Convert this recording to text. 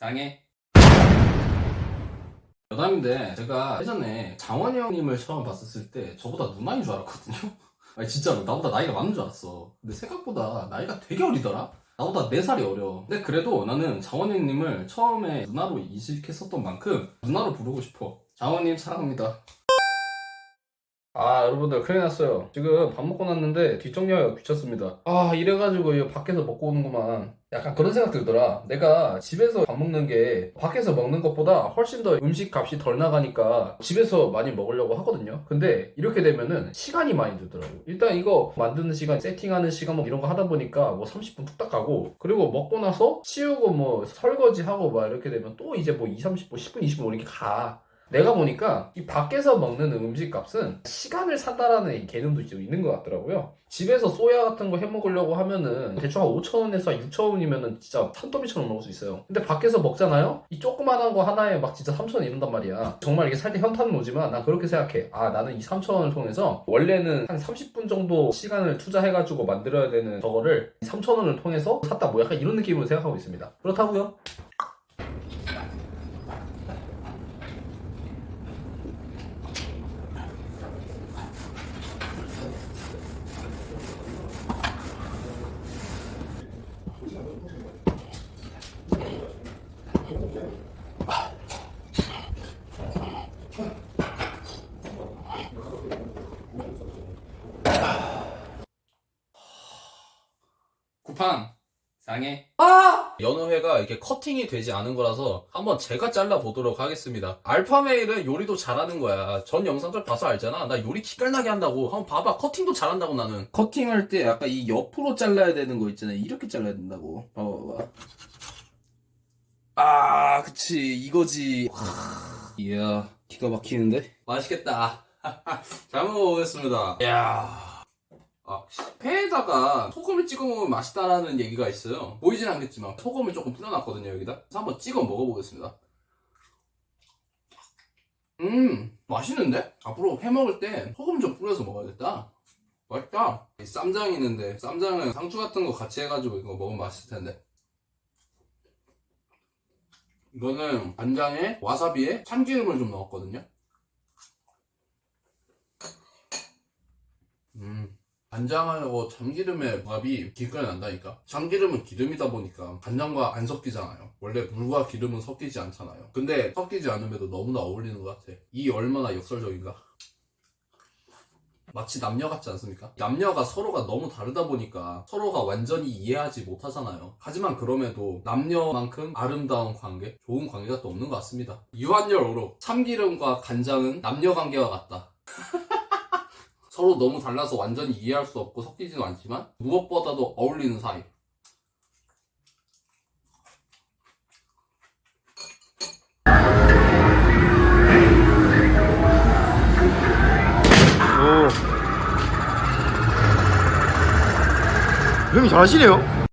상해. 여담인데 제가 예전에 장원이 형님을 처음 봤었을 때 저보다 누나인 줄 알았거든요. 아니 진짜로 나보다 나이가 많은 줄 알았어. 근데 생각보다 나이가 되게 어리더라. 나보다 4살이 어려. 근데 그래도 나는 장원이 형님을 처음에 누나로 인식했었던 만큼 누나로 부르고 싶어. 장원님 사랑합니다. 아 여러분들 큰일 났어요. 지금 밥 먹고 났는데 뒷정리하기가 귀찮습니다. 아 이래가지고 이거 밖에서 먹고 오는구만. 약간 그런 생각 들더라. 내가 집에서 밥 먹는 게 밖에서 먹는 것보다 훨씬 더 음식 값이 덜 나가니까 집에서 많이 먹으려고 하거든요. 근데 이렇게 되면은 시간이 많이 들더라고. 일단 이거 만드는 시간 세팅하는 시간 뭐 이런 거 하다 보니까 뭐 30분 뚝딱 가고 그리고 먹고 나서 치우고 뭐 설거지하고 막 이렇게 되면 또 이제 뭐 2, 30분 10분 20분 이렇게 가 내가 보니까 이 밖에서 먹는 음식 값은 시간을 산다라는 이 개념도 좀 있는 것 같더라고요. 집에서 소야 같은 거 해 먹으려고 하면은 대충 한 5천원에서 6천원이면은 진짜 산더미처럼 먹을 수 있어요. 근데 밖에서 먹잖아요? 이 조그만한 거 하나에 막 진짜 3천원 이런단 말이야. 정말 이게 살 때 현타는 오지만 난 그렇게 생각해. 아, 나는 이 3천원을 통해서 원래는 한 30분 정도 시간을 투자해가지고 만들어야 되는 저거를 3천원을 통해서 샀다. 뭐 약간 이런 느낌으로 생각하고 있습니다. 그렇다고요? 쿠팡 상해. 아! 연어회가 이렇게 커팅이 되지 않은 거라서 한번 제가 잘라 보도록 하겠습니다. 알파메일은 요리도 잘하는 거야. 전 영상들 봐서 알잖아. 나 요리 기깔나게 한다고. 한번 봐봐. 커팅도 잘한다고 나는. 커팅할 때 약간 이 옆으로 잘라야 되는 거 있잖아. 이렇게 잘라야 된다고. 봐봐 봐봐 아 그치 이거지 하, 이야 기가 막히는데 맛있겠다 잘 먹어보겠습니다 이야 아, 회에다가 소금을 찍어 먹으면 맛있다라는 얘기가 있어요. 보이진 않겠지만 소금을 조금 뿌려놨거든요 여기다. 그래서 한번 찍어 먹어보겠습니다. 음 맛있는데? 앞으로 회 먹을 때 소금 좀 뿌려서 먹어야겠다. 맛있다. 이 쌈장 있는데 쌈장은 상추 같은 거 같이 해가지고 이거 먹으면 맛있을 텐데. 이거는 간장에 와사비에 참기름을 좀 넣었거든요. 음. 간장하고 참기름의 밥이 기가 난다니까. 참기름은 기름이다 보니까 간장과 안 섞이잖아요. 원래 물과 기름은 섞이지 않잖아요. 근데 섞이지 않음에도 너무나 어울리는 것 같아. 이 얼마나 역설적인가. 마치 남녀 같지 않습니까? 남녀가 서로가 너무 다르다 보니까 서로가 완전히 이해하지 못하잖아요. 하지만 그럼에도 남녀만큼 아름다운 관계, 좋은 관계가 또 없는 것 같습니다. 유한열 오로 참기름과 간장은 남녀 관계와 같다. 서로 너무 달라서 완전히 이해할 수 없고 섞이지는 않지만 무엇보다도 어울리는 사이. 형님 잘하시네요.